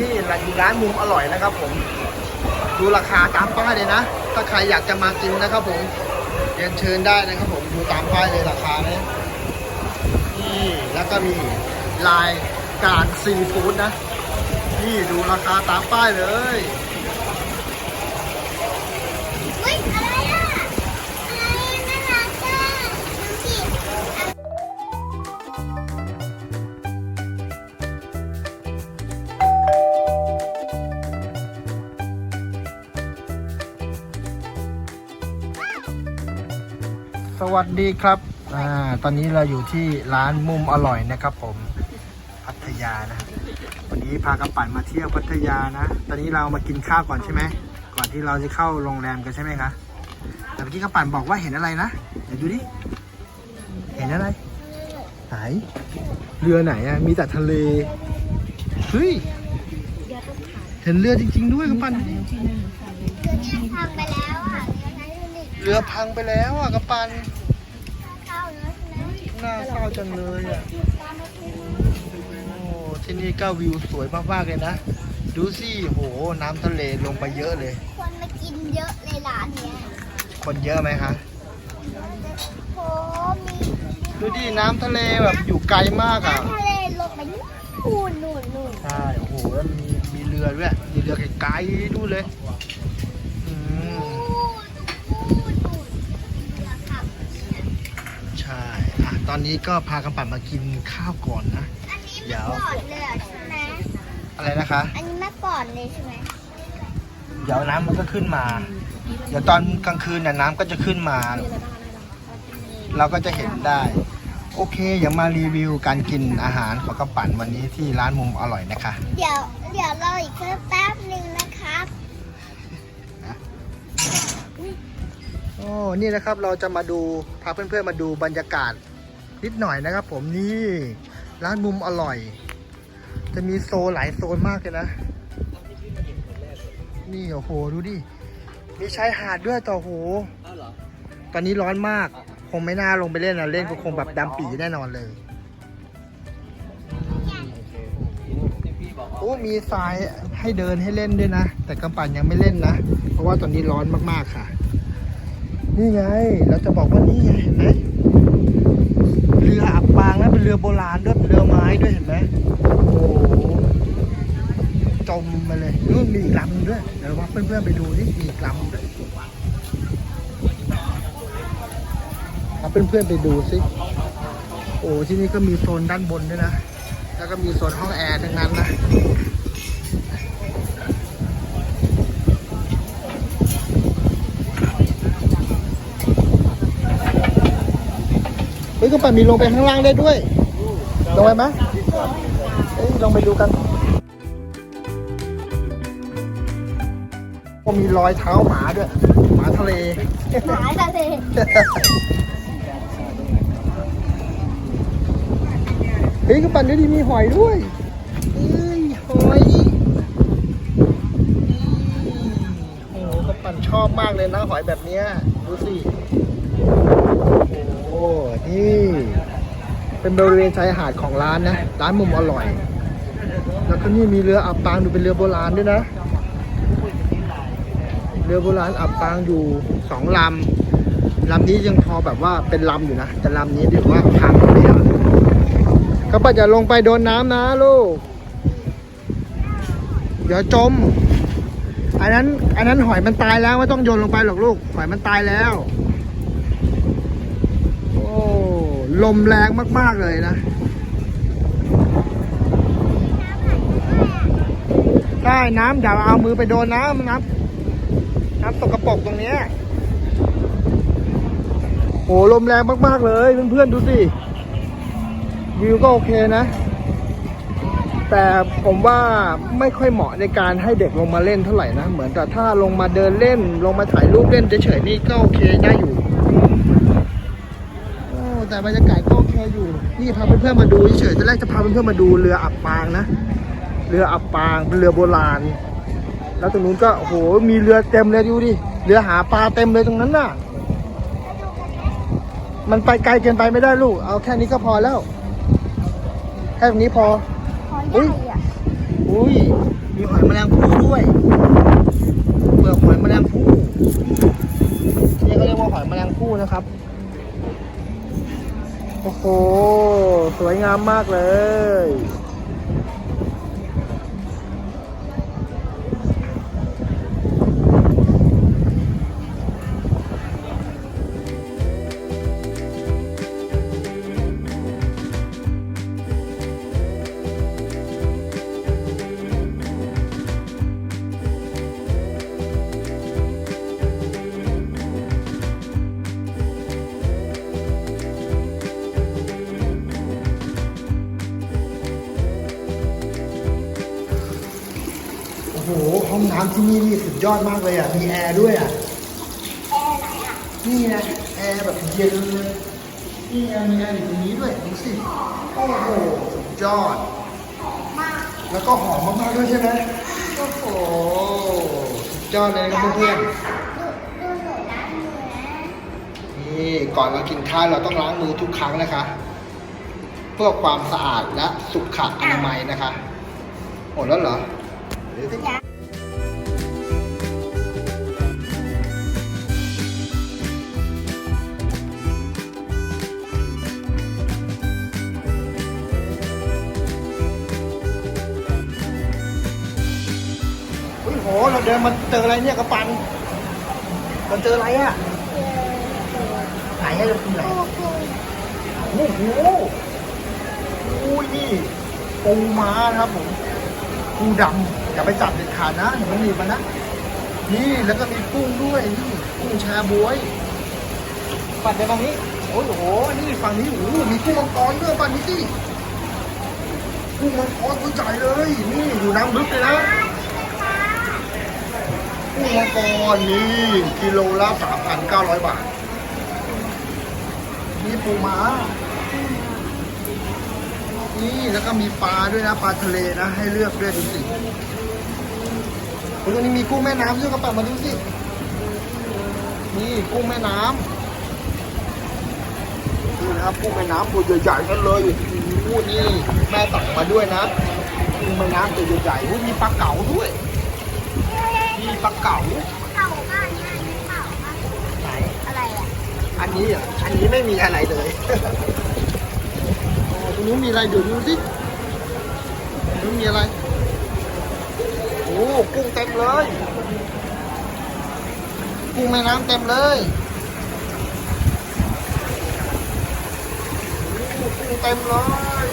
นี่อยู่ร้านมุมอร่อยนะครับผม ดูราคาตามป้ายเลยนะ ถ้าใครอยากจะมากินนะครับผมเรียนเชิญได้นะครับผมดูตามป้ายเลยราคาเนี่ยนี่แล้วก็มีลายการซีฟู้ดนะ นี่ดูราคาตามป้ายเลย วัสดีครับอ่าตอนนี้เราอยู่ที่ร้านมุมอร่อยนะครับผมพัทยานะวันนี้พากระปั่นมาเที่ยวพัทยานะ ตอนนี้เรามากินข้าวก่อนใช่ไหมก่อนที่เราจะเข้าโรงแรมกันใช่ไหมคะแต่เมื่อกี้กระปั่นบอกว่าเห็นอะไรนะเดี๋ยวดูดิเห็นอะไรไหนเรือไหนอะมีแต่ทะเลเฮ้ยเห็นเรือจริง ๆ ด้วยกระปั่นดูดิเรือเนี่ยทำไปแล้วอะเรือนั้นดูดิเรือพังไปแล้วอะกระปั่น เข้าเนื้อใช่ไหม น่าเศร้าจังเลยอะโอ้ที่นี่ก็วิวสวยมากๆเลยนะ ดูสิโห น้ำทะเลลงไปเยอะเลย คนมากินเยอะเลยร้านเนี้ยคนเยอะไหมคะโหมีดูดิ น้ำทะเลแบบอยู่ไกลมากอะ น้ำทะเลลงไปนู่นนู่นนู่นใช่ โอ้โหแล้วมีมีเรือด้วย มีเรือไกลๆดูเลย อืม นู่นนู่นเรือขับ ใช่อะ ตอนนี้ก็พากันปั่นมากินข้าวก่อนนะ อันนี้เดี๋ไม่ยวปอดเลยเหรอใช่ไหมอะไรนะคะ อันนี้ไม่ปอดเลยใช่ไหมเดี๋ยวน้ำมันก็ขึ้นมา เดี๋ยวตอนกลางคืนน่ะน้ำก็จะขึ้นมา เราก็จะเห็นได้ โอเคอย่ามารีวิวการกินอาหารของกระปั่นวันนี้ที่ร้านมุมอร่อยนะคะ เดี๋ยวเดี๋ยวรออีกแค่แป๊บหนึ่งนะครับ โอ้นี่นะครับเราจะมาดูพาเพื่อนๆมาดูบรรยากาศ นิดหน่อยนะครับ ผมนี่ร้านมุมอร่อย จะมีโซนหลายโซนมากเลยนะนี่โอ้โหดูดิมีชายหาดด้วยต่อโหตอนนี้ร้อนมาก คงไม่น่าลงไปเล่นนะเล่นก็คงแบบดำปีแน่นอนเลยโอ้มีทรายให้เดินให้เล่นด้วยนะ แต่กำปั่นยังไม่เล่นนะ เพราะว่าตอนนี้ร้อนมากๆค่ะ นี่ไง เราจะบอกว่านี่ไงเห็นไหม เรืออับปางนะเป็นเรือโบราณด้วยเรือไม้ด้วยเห็นไหมโอ้โหจมมาเลยนู่นมีอีกลำด้วยเดี๋ยวว่าเพื่อนๆไปดูนี่มีอีกลำด้วยเอาเพื่อนๆไปดูสิโอ้ที่นี่ก็มีโซนด้านบนด้วยนะแล้วก็มีโซนห้องแอร์ทั้งนั้นนะเฮ้ยก็ปั่นมีลงไปข้างล่างได้ด้วย ลงไปไหมเอ้ยลองไปดูกันก็มีรอยเท้าหมาด้วย หมาทะเล หมาทะเล เฮ้ยก็ปั่นด้วยดีมีหอยด้วยเอ้ยหอยโอ้โหก็ปั่นชอบมากเลยนะหอยแบบเนี้ย ดูสิ โอ้นี่ เป็นบริเวณชายหาดของร้านนะร้านมุมอร่อย แล้วก็นี่มีเรืออับปางดูเป็นเรือโบราณด้วยนะ เรือโบราณอับปางอยู่สองลำลำนี้ยังพอแบบว่าเป็นลำอยู่นะแต่ลำนี้ถือว่าพังไปแล้วก็ปัดอย่าลงไปโดนน้ำนะลูกเดี๋ยวจม อันนั้น อันนั้นหอยมันตายแล้วไม่ต้องโยนลงไปหรอกลูก หอยมันตายแล้ว ลมแรงมาก ๆ เลยนะ ใช่น้ำอย่าเอามือไปโดนน้ำน้ำน้ำสกปรกตรงนี้โอ้ลมแรงมาก ๆ เลยเพื่อน ๆ ดูสิ วิวก็โอเคนะ แต่ผมว่าไม่ค่อยเหมาะในการให้เด็กลงมาเล่นเท่าไหร่นะ เหมือนแต่ถ้าลงมาเดินเล่นลงมาถ่ายรูปเล่นเฉยๆนี่ก็โอเคได้อยู่ แต่บรรยากาศก็โอเคอยู่ นี่พาเพื่อนๆมาดูเฉยๆตอนแรกจะพาเพื่อนๆมาดูเรืออับปางนะ เรืออับปางเป็นเรือโบราณ แล้วตรงนู้นก็โอ้โหมีเรือเต็มเลยดูดิ เรือหาปลาเต็มเลยตรงนั้นน่ะ มันไปไกลเกินไปไม่ได้ลูก เอาแค่นี้ก็พอแล้ว แค่ตรงนี้พอหอยใหญ่อะอุ้ย มีหอยแมลงภู่ด้วย เปลือกหอยแมลงภู่นี่ก็เรียกว่าหอยแมลงภู่นะครับ โอ้โห สวยงามมากเลย ห้องน้ำที่นี่นี่สุดยอดมากเลยอะ มีแอร์ด้วยอะนี่ไงแอร์แบบเย็นเลยนี่ไงมีแอร์อยู่ตรงนี้ด้วยดูสิโอ้โหสุดยอด หอมมากแล้วก็หอมมากๆด้วยใช่ไหมโอ้โหสุดยอดเลยนะครับเพื่อนดูดูหนูล้างมือนะๆนี่ก่อนเรากินข้าวเราต้องล้างมือทุกครั้งนะคะ เพื่อความสะอาดและสุขอนามัยนะคะหมดแล้วเหรอหรือที่อุ้ เดินมาเจออะไรเนี่ยกระปันเราเจออะไรอะไหนอะเราคือไหนโอ้โหอุ้ยนี่ปูม้านะครับผมปูดำอย่าไปจับเด็ดขาดนะอย่าไปหนีบมันนะนี่แล้วก็มีกุ้งด้วยนี่กุ้งแชบวยปัดไปฝั่งนี้โอ้โหนี่ฝั่งนี้โอ้โหมีกุ้งมังกรด้วยปัดนี้สิกุ้งมังกรตัวใหญ่เลย นี่อยู่น้ำลึกเลยนะ กุ้งมังกรนี่กิโลละ3,900บาท นี่ปูม้า นี่แล้วก็มีปลาด้วยนะปลาทะเลนะ ให้เลือกด้วยดูสิตรงนี้มีกุ้งแม่น้ำด้วยกระป๋ามาดูสิ นี่กุ้งแม่น้ำนี่นะครับกุ้งแม่น้ำตัวใหญ่ๆกันเลยโอ้นี่แม่สั่งมาด้วยนะกุ้งแม่น้ำตัวใหญ่ๆมีปลาเก๋าด้วย มีปลาเก๋าเข่าบ้านเนี่ยเข่าบ้านไหนอะไรอะอันนี้อะอันนี้ไม่มีอะไรเลยโอ้ตรงนู้นมีอะไรเดี๋ยวดูสิตรงนู้นมีอะไรโอ้กุ้งเต็มเลยกุ้งแม่น้ำเต็มเลยโอ้กุ้งเต็มเลย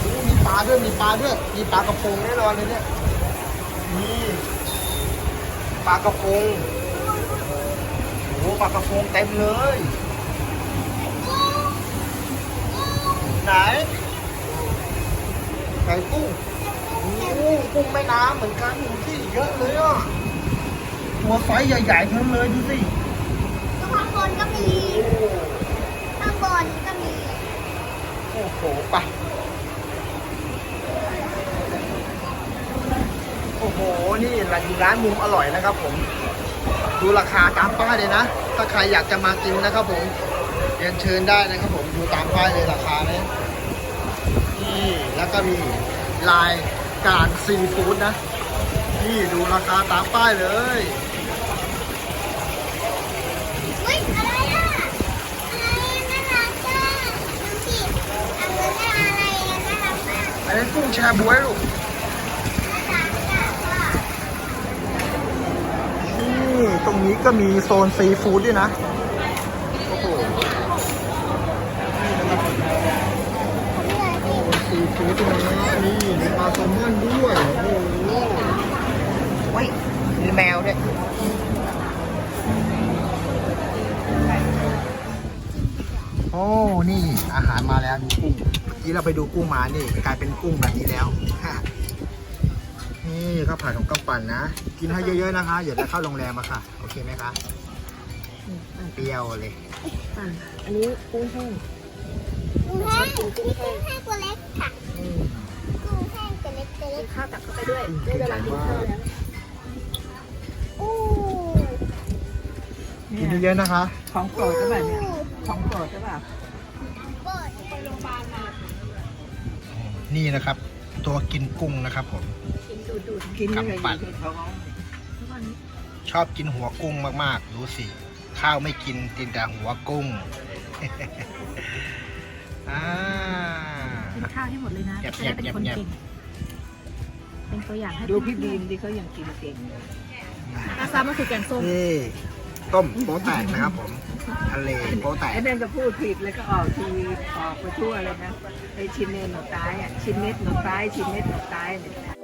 โอ้มีปลาด้วยมีปลาด้วยมีปลากระพงแน่นอนเลยเนี่ยนี่ ปลากระพงโอ้ปลากระพงเต็มเลย ไหนไหนกุ้งโอ้กุ้งแม่น้ำเหมือนกันดูสิเยอะเลยอะตัวไซส์ใหญ่ๆทั้งนั้นเลยดูสิข้างบนก็มีข้างบนก็มี โอ้โหไปะโอ้โห นี่ร้านร้านมุมอร่อยนะครับผม ดูราคาตามป้ายเลยนะ ถ้าใครอยากจะมากินนะครับผมเรียนเชิญได้นะครับผม ดูตามป้ายเลยราคาเนี่ยนี่แล้วก็มีลายการซีฟู้ดนะ นี่ดูราคาตามป้ายเลยอุ้ยอะไรอะอะไรน่ารักอะดูสิอันนี้อะไรอะน่ารักมากอันนี้กุ้งแชบวยลูก น่ารักอะว่า นี่ ตรงนี้ก็มีโซนซีฟู้ดด้วยนะ โอ้โหซีฟู้ดด้วยนะนี่มีปลาแซลมอนด้วย โอ้โหเว้ยมีแมวด้วยโอ้ นี่อาหารมาแล้วดูกุ้งเมื่อกี้เราไปดูกุ้งมานี่กลายเป็นกุ้งแบบนี้แล้วฮะนี่ข้าวผัดของกำปั่นนะ กินให้เยอะๆนะคะเดี๋ยวจะเข้าโรงแรมมาค่ะโอ เคไหมคะเปรี้ยวเลย อะอันนี้กุ้งแห้งกุ้งแห้งนี่กุ้งแห้งตัวเล็กค่ะอืมกุ้งแห้งตัวเล็กตัวเล็กข้าวตักเข้าไปด้วยได้เวลากินข้าวแล้วอู้กินเยอะๆนะคะ ของโปรดใช่ป่ะเนี่ยของโปรดใช่ป่ะเปิดไปโรงพยาบาลมานี่นะครับ ตัวกินกุ้งนะครับผม กินดูดูดกินอะไรอยู่ในท้อง ชอบกินหัวกุ้งมากๆ ดูสิ ข้าวไม่กินกินแต่หัวกุ้งอ่ากินข้าวให้หมดเลยนะเก็บจะได้เป็นคนเก็บเก่งเป็นตัวอย่างให้ดูพี่บีมที่เขายังกินเก่งเลยอาซามันคือแกงส้มนี่ต้มโป๊แตกนะครับผม ทะเลโป๊แตก ไอ้นั่นก็พูดผิดแล้วก็ออกทีวีออกไปทั่วเลยนะไอ้ชินเนตหนกตายอะชินเน็ตหนกตายชินเน็ตหนกตายเนี่ย